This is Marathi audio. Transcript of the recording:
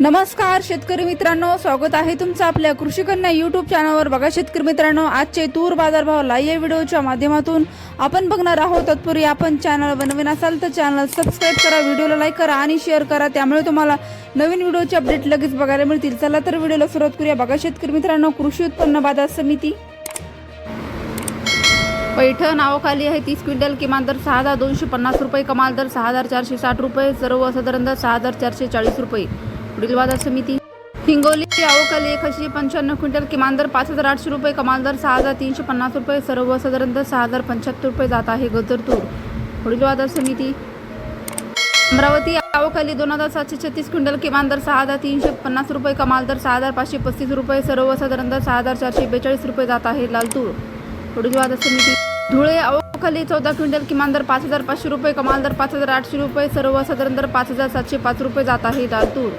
नमस्कार शेतकरी मित्रांनो. स्वागत आहे तुमचं आपल्या कृषी कन्या चॅनलवर बघा शेतकरी मित्रांनो आजचे तूर बाजारभाव लाईव्ह व्हिडिओच्या माध्यमातून आपण बघणार आहोत. तत्पूर्वी आपण चॅनल बनवीन असाल तर चॅनल सबस्क्राईब करा व्हिडिओला लाईक करा आणि शेअर करा. त्यामुळे तुम्हाला नवीन व्हिडिओचे अपडेट लगेच बघायला मिळतील. चला तर व्हिडिओला सुरुवात करूया. बघा शेतकरी मित्रांनो कृषी उत्पन्न बाजार समिती पैठण नावाखाली आहे. तीस क्विंटल किमान दर सहा हजार दोनशे पन्नास रुपये कमाल दर सहा हजार चारशे साठ रुपये सर्वसाधारण दर सहा हजार चारशे चाळीस रुपये. पुढील बाजार समिती. हिंगोली आवकाली एकशे पंच्याण्णव क्विंटल किमान दर पाच हजार आठशे रुपये कमाल दर सहा हजार तीनशे पन्नास रुपये सर्वसाधारण दर सहा हजार पंच्याहत्तर रुपये जात आहे गजरतूर. पुढील बाजार समिती. अमरावती अवकाली दोन हजार सातशे छत्तीस क्विंटल किमान दर सहा हजार तीनशे पन्नास रुपये कमाल दर सहा हजार पाचशे पस्तीस रुपये सर्वसाधारण दर सहा हजार चारशे बेचाळीस रुपये जात आहे लालतूर. पुढील बाजार समिती. धुळे अवखाली चौदा क्विंटल किमान दर पाच हजार पाचशे रुपये कमाल दर पाच हजार आठशे रुपये सर्वसाधारण दर पाच हजार सातशे पाच रुपये जात आहे लालतूर.